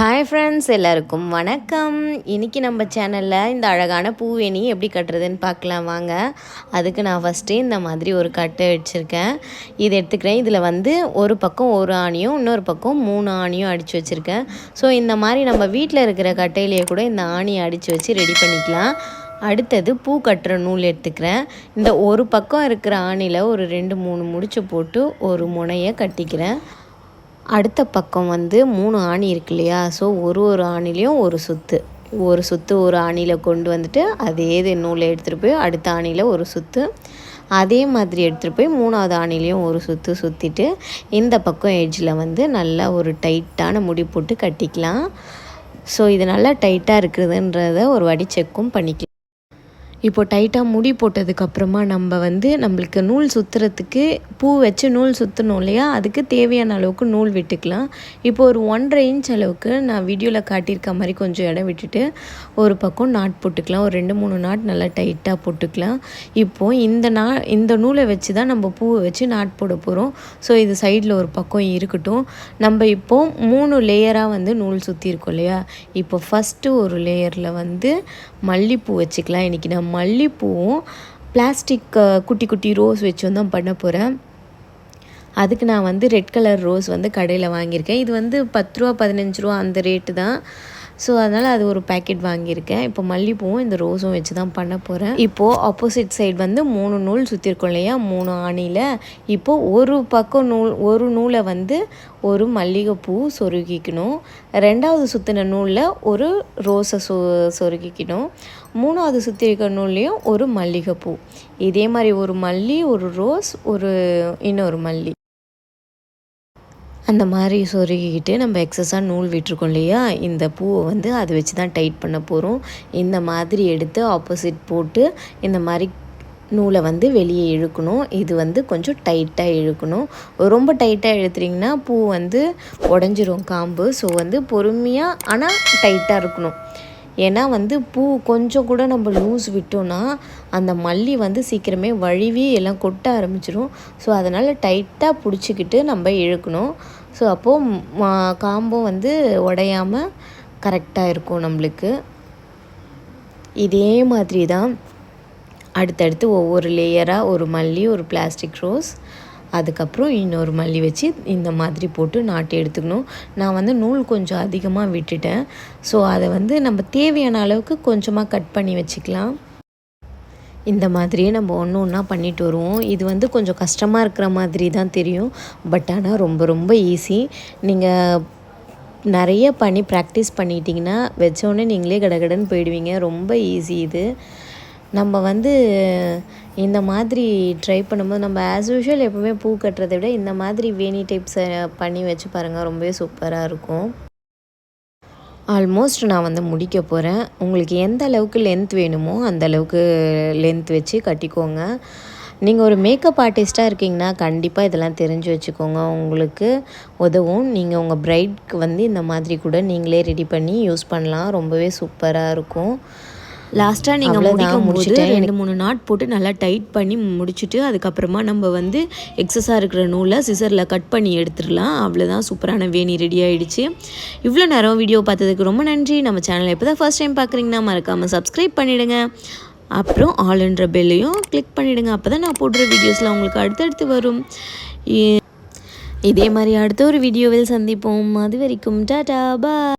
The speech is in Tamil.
ஹாய் ஃப்ரெண்ட்ஸ் எல்லாருக்கும் வணக்கம். இன்றைக்கி நம்ம சேனலில் இந்த அழகான பூவேணி எப்படி கட்டுறதுன்னு பார்க்கலாம் வாங்க. அதுக்கு நான் ஃபஸ்ட்டு இந்த மாதிரி ஒரு கட்டை வச்சுருக்கேன். இது எடுத்துக்கிறேன். இதில் வந்து ஒரு பக்கம் ஒரு ஆணியும் இன்னொரு பக்கம் மூணு ஆணியும் அடித்து வச்சுருக்கேன். ஸோ இந்த மாதிரி நம்ம வீட்டில் இருக்கிற கட்டையிலேயே கூட இந்த ஆணியை அடித்து வச்சு ரெடி பண்ணிக்கலாம். அடுத்தது பூ கட்டுற நூல் எடுத்துக்கிறேன். இந்த ஒரு பக்கம் இருக்கிற ஆணியில் ஒரு ரெண்டு மூணு முடிச்சு போட்டு ஒரு முனையை கட்டிக்கிறேன். அடுத்த பக்கம் வந்து மூணு ஆணி இருக்கு இல்லையா? ஸோ ஒரு ஒரு ஆணிலையும் ஒரு சுத்து. ஒரு சுத்து ஒரு ஆணியில் கொண்டு வந்துட்டு அதே இது நூலை எடுத்துகிட்டு போய் அடுத்த ஆணியில் ஒரு சுத்து. அதே மாதிரி எடுத்துகிட்டு போய் மூணாவது ஆணிலையும் ஒரு சுற்று சுற்றிட்டு இந்த பக்கம் எட்ஜில் வந்து நல்லா ஒரு டைட்டான முடி போட்டு கட்டிக்கலாம். ஸோ இது நல்லா டைட்டாக இருக்கிறதுன்றத ஒரு வாட்டி செக்கும் பண்ணிக்கலாம். இப்போ டைட்டாக முடி போட்டதுக்கப்புறமா நம்ம வந்து நம்மளுக்கு நூல் சுற்றுறதுக்கு பூ வச்சு நூல் சுற்றணும் இல்லையா? அதுக்கு தேவையான அளவுக்கு நூல் விட்டுக்கலாம். இப்போ ஒரு ஒன்றரை இன்ச் அளவுக்கு நான் வீடியோவில் காட்டியிருக்க மாதிரி கொஞ்சம் இடம் விட்டுட்டு ஒரு பக்கம் நாட் போட்டுக்கலாம். ஒரு ரெண்டு மூணு நாட் நல்லா டைட்டாக போட்டுக்கலாம். இப்போது இந்த நா இந்த நூலை வச்சு தான் நம்ம பூவை வச்சு நாட் போட போகிறோம் ஸோ இது சைடில் ஒரு பக்கம் இருக்கட்டும். நம்ம இப்போது மூணு லேயராக வந்து நூல் சுற்றிருக்கோம் இல்லையா? இப்போ ஃபஸ்ட்டு ஒரு லேயரில் வந்து மல்லிப்பூ வச்சுக்கலாம். இன்றைக்கி நான் மல்லிப்பூவும் பிளாஸ்டிக் குட்டி குட்டி ரோஸ் வச்சு தான் பண்ண போகிறேன் அதுக்கு நான் வந்து ரெட் கலர் ரோஸ் வந்து கடையில் வாங்கியிருக்கேன். இது வந்து பத்து ரூபா பதினஞ்சு ரூபா அந்த ரேட்டு தான். ஸோ அதனால் அது ஒரு பேக்கெட் வாங்கியிருக்கேன். இப்போ மல்லிப்பூவும் இந்த ரோஸும் வச்சு தான் பண்ண போகிறேன் இப்போது ஆப்போசிட் சைடு வந்து மூணு நூல் சுற்றிருக்கோம் இல்லையா? மூணு ஆணியில். இப்போது ஒரு பக்கம் நூல் ஒரு நூலை வந்து ஒரு மல்லிகைப்பூ சொருகிக்கணும். ரெண்டாவது சுற்றின நூலில் ஒரு ரோஸை சொ சொருகிக்கணும். மூணாவது சுற்றி இருக்கிற நூல்லையும் ஒரு மல்லிகைப்பூ. இதே மாதிரி ஒரு மல்லி ஒரு ரோஸ் ஒரு இன்னொரு மல்லி. அந்த மாதிரி சொருகிக்கிட்டு நம்ம எக்ஸஸாக நூல் விட்டுருக்கோம் இல்லையா? இந்த பூவை வந்து அதை வச்சு தான் டைட் பண்ண போகிறோம் இந்த மாதிரி எடுத்து ஆப்போசிட் போட்டு இந்த மாதிரி நூலை வந்து வெளியே இழுக்கணும். இது வந்து கொஞ்சம் டைட்டாக இழுக்கணும். ரொம்ப டைட்டாக இழுத்துட்டிங்கன்னா பூ வந்து உடஞ்சிரும் காம்பு. ஸோ வந்து பொறுமையாக ஆனால் டைட்டாக இருக்கணும். ஏன்னா வந்து பூ கொஞ்சம் கூட நம்ம லூஸ் விட்டோன்னா அந்த மல்லி வந்து சீக்கிரமே வழுவி எல்லாம் கொட்ட ஆரம்பிச்சிடும் ஸோ அதனால் டைட்டாக பிடிச்சிக்கிட்டு நம்ம இழுக்கணும். ஸோ அப்போது காம்பும் வந்து உடையாமல் கரெக்டாக இருக்கும் நம்மளுக்கு. இதே மாதிரி தான் அடுத்தடுத்து ஒவ்வொரு லேயராக ஒரு மல்லி ஒரு பிளாஸ்டிக் ரோஸ் அதுக்கப்புறம் இன்னொரு மல்லி வச்சு இந்த மாதிரி போட்டு நாட்டி எடுத்துக்கணும். நான் வந்து நூல் கொஞ்சம் அதிகமாக விட்டுட்டேன். ஸோ அதை வந்து நம்ம தேவையான அளவுக்கு கொஞ்சமாக கட் பண்ணி வச்சுக்கலாம். இந்த மாதிரியே நம்ம ஒன்று ஒன்றா பண்ணிட்டு வருவோம். இது வந்து கொஞ்சம் கஷ்டமாக இருக்கிற மாதிரி தான் தெரியும். பட் ஆனால் ரொம்ப ரொம்ப ஈஸி நீங்கள் நிறைய பண்ணி ப்ராக்டிஸ் பண்ணிட்டீங்கன்னா வச்சோடனே நீங்களே கடகடன்னு போயிடுவீங்க. ரொம்ப ஈஸி இது. நம்ம வந்து இந்த மாதிரி ட்ரை பண்ணும்போது நம்ம ஆஸ் யூஷுவல் எப்போவுமே பூ கட்டுறதை விட இந்த மாதிரி வேணி டைப்ஸை பண்ணி வச்சு பாருங்கள் ரொம்பவே சூப்பராக இருக்கும். ஆல்மோஸ்ட் நான் வந்து முடிக்க போகிறேன் உங்களுக்கு எந்த அளவுக்கு லென்த் வேணுமோ அந்த அளவுக்கு லென்த் வச்சு கட்டிக்கோங்க. நீங்கள் ஒரு மேக்கப் ஆர்டிஸ்ட்டாக இருக்கீங்கன்னா கண்டிப்பாக இதெல்லாம் தெரிஞ்சு வச்சுக்கோங்க. உங்களுக்கு உதவும். நீங்கள் உங்கள் ப்ரைட்க்கு வந்து இந்த மாதிரி கூட நீங்களே ரெடி பண்ணி யூஸ் பண்ணலாம். ரொம்பவே சூப்பராக இருக்கும். லாஸ்ட்டாக நீங்கள் முடிக்க முடிச்சுட்டு ரெண்டு மூணு நாட் போட்டு நல்லா டைட் பண்ணி முடிச்சுட்டு அதுக்கப்புறமா நம்ம வந்து எக்ஸஸாக இருக்கிற நூலை சிசரில் கட் பண்ணி எடுத்துடலாம். அவ்வளோதான் சூப்பரான வேணி ரெடி ஆகிடுச்சு இவ்வளோ நேரம் வீடியோ பார்த்ததுக்கு ரொம்ப நன்றி. நம்ம சேனலை எப்போ தான் ஃபஸ்ட் டைம் பார்க்குறீங்கன்னா மறக்காமல் சப்ஸ்கிரைப் பண்ணிவிடுங்க அப்புறம் ஆல்ன்ற பெல்லையும் கிளிக் பண்ணிவிடுங்க அப்போ தான் நான் போடுற வீடியோஸில் உங்களுக்கு அடுத்தடுத்து வரும். இதே மாதிரி அடுத்த ஒரு வீடியோவில் சந்திப்போம். அது வரைக்கும் டாடா பா